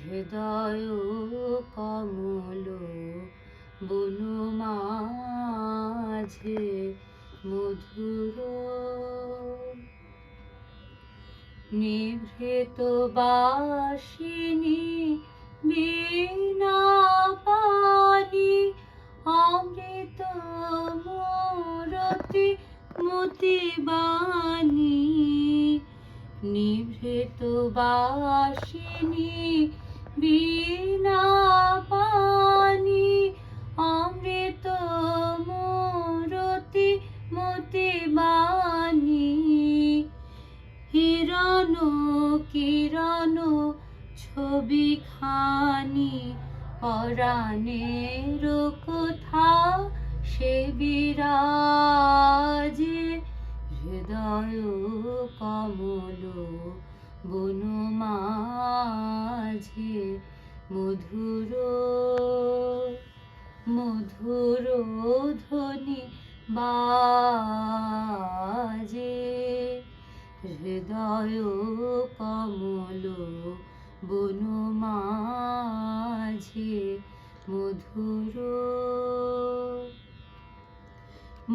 হৃদয় কমল বনমাঝে মধুর নিভৃত বাসিনী বীণা পানি অমৃত মূরতি মতিবাণী নিভৃত বাসিনী বীণা পানি অমৃত মূরতি মতিবাণী হিরণ কিরণ ছবি খানি পরাণের কোথা সে বিরাজে, হৃদয় কমল বনমাঝে মধুর মধুর ধ্বনি বাজে। হৃদয় কমল বনমাঝে মধুর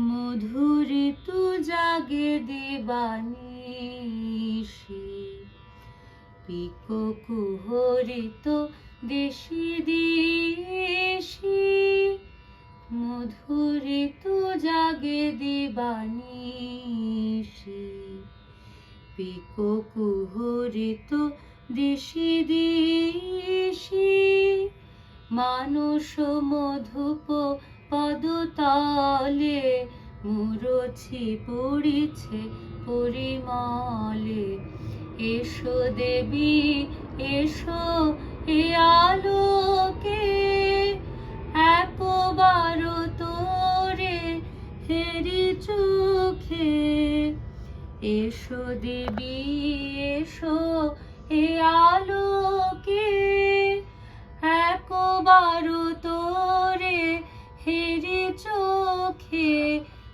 মধুরিত জাগে দেবানিশি পিকো কুহরিত দেশি দেশি মধুরিত জাগে দেবানিশি পিকো কুহরিত দেশি দেশি মানুষ মধুপ পদতলে মুরছি পড়িছে পরিমলে। এসো দেবী, এসো এ আলোকে একবার তোরে হেরি চোখে। এসো দেবী, এসো এ আলোকে, একবার তোরে হেরি চোখে।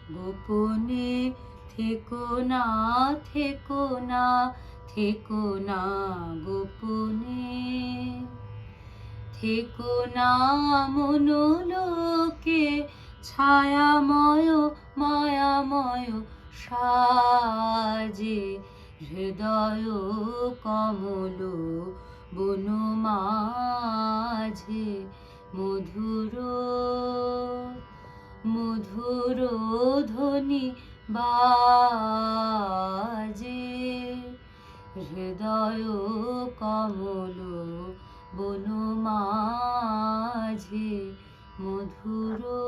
গোপনে থেকো না থেকো না থেকো না গোপনে। থেকো না মনোলোকে, ছায়াময়, মায়াময় সাজে, হৃদয় কমল বনমাঝে মধুর মধুর বাজে। হৃদয় কমল বনু মাঝে মধুর